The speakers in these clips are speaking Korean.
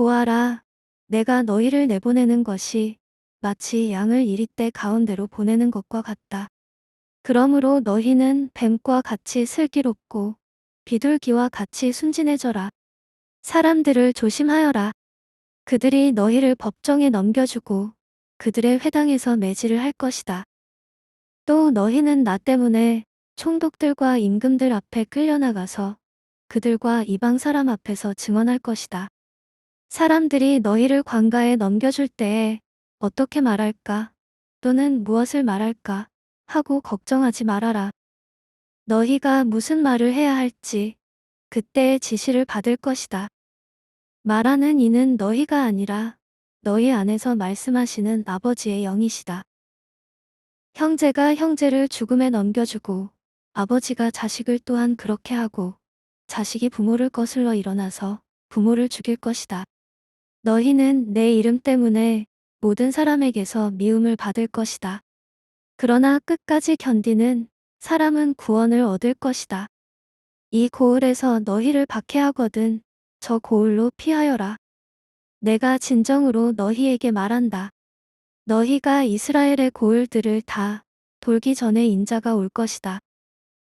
보아라. 내가 너희를 내보내는 것이 마치 양을 이리떼 가운데로 보내는 것과 같다. 그러므로 너희는 뱀과 같이 슬기롭고 비둘기와 같이 순진해져라. 사람들을 조심하여라. 그들이 너희를 법정에 넘겨주고 그들의 회당에서 매질을 할 것이다. 또 너희는 나 때문에 총독들과 임금들 앞에 끌려나가서 그들과 이방 사람 앞에서 증언할 것이다. 사람들이 너희를 관가에 넘겨줄 때에 어떻게 말할까 또는 무엇을 말할까 하고 걱정하지 말아라. 너희가 무슨 말을 해야 할지 그때의 지시를 받을 것이다. 말하는 이는 너희가 아니라 너희 안에서 말씀하시는 아버지의 영이시다. 형제가 형제를 죽음에 넘겨주고 아버지가 자식을 또한 그렇게 하고 자식이 부모를 거슬러 일어나서 부모를 죽일 것이다. 너희는 내 이름 때문에 모든 사람에게서 미움을 받을 것이다. 그러나 끝까지 견디는 사람은 구원을 얻을 것이다. 이 고을에서 너희를 박해하거든 저 고을로 피하여라. 내가 진정으로 너희에게 말한다. 너희가 이스라엘의 고을들을 다 돌기 전에 인자가 올 것이다.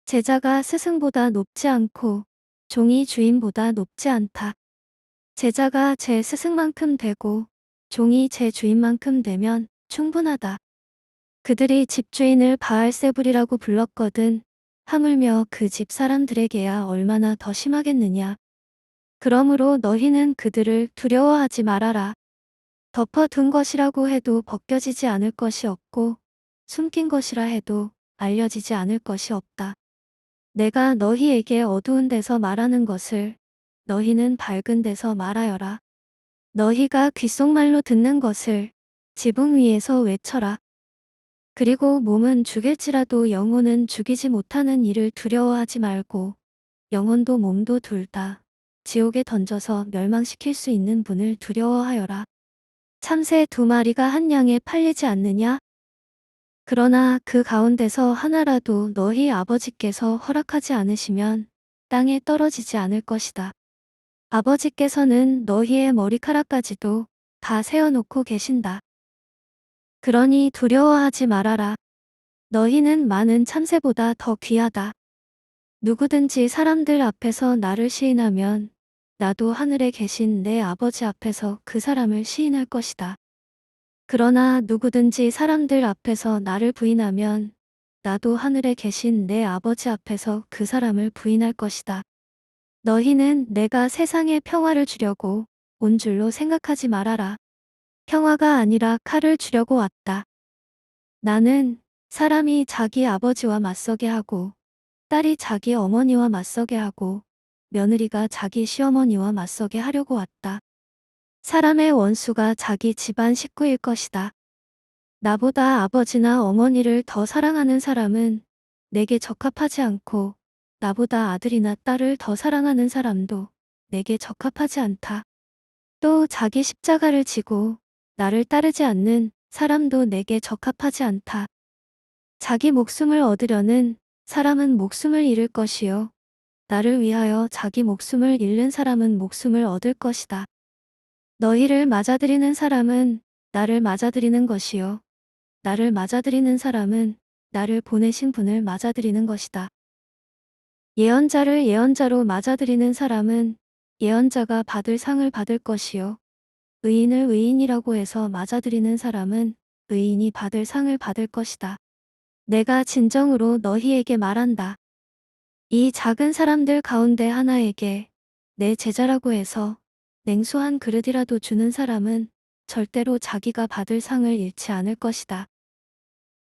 제자가 스승보다 높지 않고 종이 주인보다 높지 않다. 제자가 제 스승만큼 되고 종이 제 주인만큼 되면 충분하다. 그들이 집주인을 바알세불이라고 불렀거든 하물며 그 집 사람들에게야 얼마나 더 심하겠느냐. 그러므로 너희는 그들을 두려워하지 말아라. 덮어둔 것이라고 해도 벗겨지지 않을 것이 없고 숨긴 것이라 해도 알려지지 않을 것이 없다. 내가 너희에게 어두운 데서 말하는 것을 너희는 밝은 데서 말하여라. 너희가 귓속말로 듣는 것을 지붕 위에서 외쳐라. 그리고 몸은 죽일지라도 영혼은 죽이지 못하는 일을 두려워하지 말고 영혼도 몸도 둘 다 지옥에 던져서 멸망시킬 수 있는 분을 두려워하여라. 참새 두 마리가 한 양에 팔리지 않느냐? 그러나 그 가운데서 하나라도 너희 아버지께서 허락하지 않으시면 땅에 떨어지지 않을 것이다. 아버지께서는 너희의 머리카락까지도 다 세어놓고 계신다. 그러니 두려워하지 말아라. 너희는 많은 참새보다 더 귀하다. 누구든지 사람들 앞에서 나를 시인하면 나도 하늘에 계신 내 아버지 앞에서 그 사람을 시인할 것이다. 그러나 누구든지 사람들 앞에서 나를 부인하면 나도 하늘에 계신 내 아버지 앞에서 그 사람을 부인할 것이다. 너희는 내가 세상에 평화를 주려고 온 줄로 생각하지 말아라. 평화가 아니라 칼을 주려고 왔다. 나는 사람이 자기 아버지와 맞서게 하고 딸이 자기 어머니와 맞서게 하고 며느리가 자기 시어머니와 맞서게 하려고 왔다. 사람의 원수가 자기 집안 식구일 것이다. 나보다 아버지나 어머니를 더 사랑하는 사람은 내게 적합하지 않고 나보다 아들이나 딸을 더 사랑하는 사람도 내게 적합하지 않다. 또 자기 십자가를 지고 나를 따르지 않는 사람도 내게 적합하지 않다. 자기 목숨을 얻으려는 사람은 목숨을 잃을 것이요. 나를 위하여 자기 목숨을 잃는 사람은 목숨을 얻을 것이다. 너희를 맞아들이는 사람은 나를 맞아들이는 것이요. 나를 맞아들이는 사람은 나를 보내신 분을 맞아들이는 것이다. 예언자를 예언자로 맞아들이는 사람은 예언자가 받을 상을 받을 것이요. 의인을 의인이라고 해서 맞아들이는 사람은 의인이 받을 상을 받을 것이다. 내가 진정으로 너희에게 말한다. 이 작은 사람들 가운데 하나에게 내 제자라고 해서 냉수 한 그릇이라도 주는 사람은 절대로 자기가 받을 상을 잃지 않을 것이다.